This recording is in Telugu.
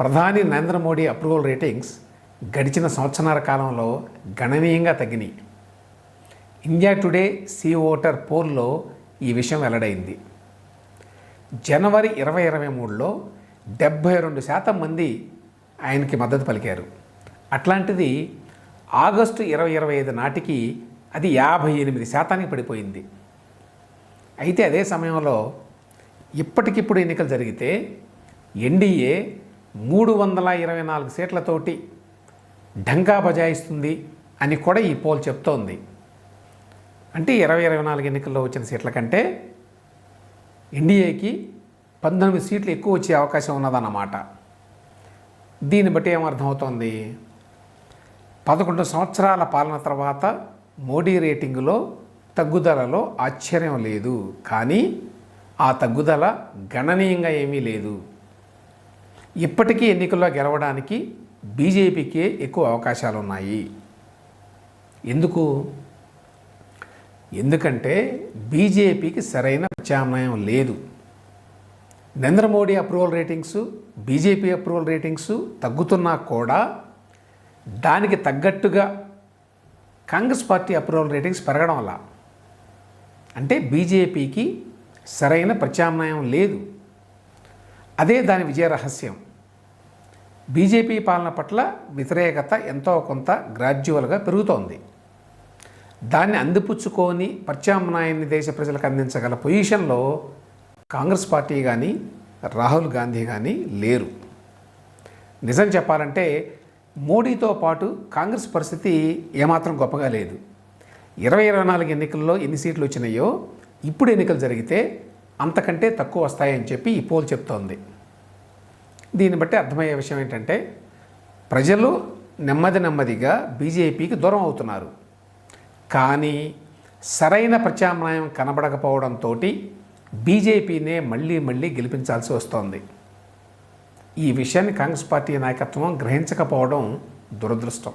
ప్రధాని నరేంద్ర మోడీ అప్రూవల్ రేటింగ్స్ గడిచిన సంవత్సరాల కాలంలో గణనీయంగా తగ్గినాయి. ఇండియా టుడే సీ ఓటర్ పోల్లో ఈ విషయం వెల్లడైంది. జనవరి ఇరవై ఇరవై మూడులో డెబ్భై రెండు శాతం మంది ఆయనకి మద్దతు పలికారు. అట్లాంటిది ఆగస్టు ఇరవై ఇరవై ఐదు నాటికి అది యాభై ఎనిమిది శాతానికి పడిపోయింది. అయితే అదే సమయంలో ఇప్పటికిప్పుడు ఎన్నికలు జరిగితే ఎన్డీఏ మూడు వందల ఇరవై నాలుగు సీట్లతోటి ఢంకా బజాయిస్తుంది అని కూడా ఈ పోల్ చెప్తోంది. అంటే ఇరవై ఇరవై నాలుగు ఎన్నికల్లో వచ్చిన సీట్ల కంటే ఎన్డీఏకి పంతొమ్మిది సీట్లు ఎక్కువ వచ్చే అవకాశం ఉన్నదన్నమాట. దీన్ని బట్టి ఏమర్థమవుతోంది పదకొండు సంవత్సరాల పాలన తర్వాత మోడీ రేటింగులో తగ్గుదలలో ఆశ్చర్యం లేదు. కానీ ఆ తగ్గుదల గణనీయంగా ఏమీ లేదు. ఇప్పటికీ ఎన్నికల్లో గెలవడానికి బీజేపీకే ఎక్కువ అవకాశాలు ఉన్నాయి ఎందుకు? ఎందుకంటే బీజేపీకి సరైన ప్రత్యామ్నాయం లేదు. Narendra Modi approval ratings BJP approval ratings తగ్గుతున్నా కూడా దానికి తగ్గట్టుగా కాంగ్రెస్ పార్టీ అప్రూవల్ రేటింగ్స్ పెరగడం వల్ల అంటే బీజేపీకి సరైన ప్రత్యామ్నాయం లేదు. అదే దాని విజయ రహస్యం. బీజేపీ పాలన పట్ల వ్యతిరేకత ఎంతో కొంత గ్రాడ్యువల్గా పెరుగుతోంది. దాన్ని అందిపుచ్చుకొని ప్రత్యామ్నాయాన్ని దేశ ప్రజలకు అందించగల పొజిషన్లో కాంగ్రెస్ పార్టీ కానీ రాహుల్ గాంధీ కానీ లేరు. నిజం చెప్పాలంటే మోడీతో పాటు కాంగ్రెస్ పరిస్థితి ఏమాత్రం గొప్పగా లేదు. ఇరవై ఇరవై నాలుగు ఎన్నికల్లో ఎన్ని సీట్లు వచ్చినాయో ఇప్పుడు ఎన్నికలు జరిగితే అంతకంటే తక్కువ వస్తాయని చెప్పి ఈ పోల్ చెప్తోంది. దీన్ని బట్టి అర్థమయ్యే విషయం ఏంటంటే ప్రజలు నెమ్మది నెమ్మదిగా బీజేపీకి దూరం అవుతున్నారు. కానీ సరైన ప్రత్యామ్నాయం కనబడకపోవడంతో బీజేపీనే మళ్ళీ మళ్ళీ గెలిపించాల్సి వస్తోంది. ఈ విషయాన్ని కాంగ్రెస్ పార్టీ నాయకత్వం గ్రహించకపోవడం దురదృష్టం.